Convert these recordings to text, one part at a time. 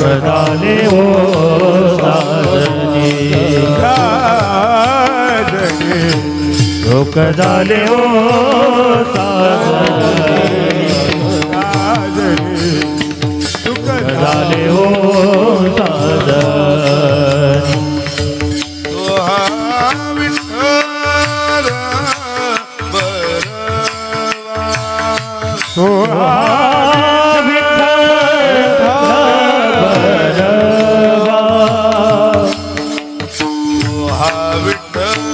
કદાલે ઓ સાજને કદાલે ઓ સાજને விட்டு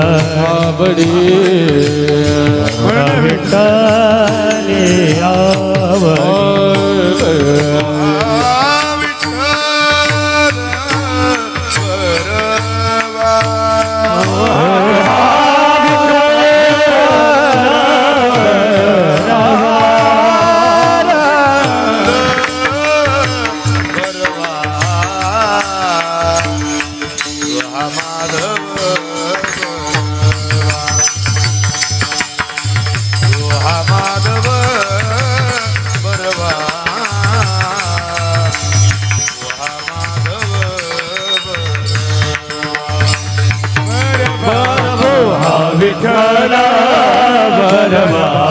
आवडी विठाले بكلام لما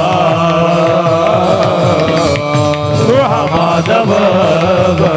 روح ما دمر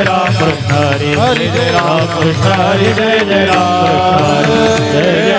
હરે જય રામ કૃષ્ણ હરે જય જય રામ જય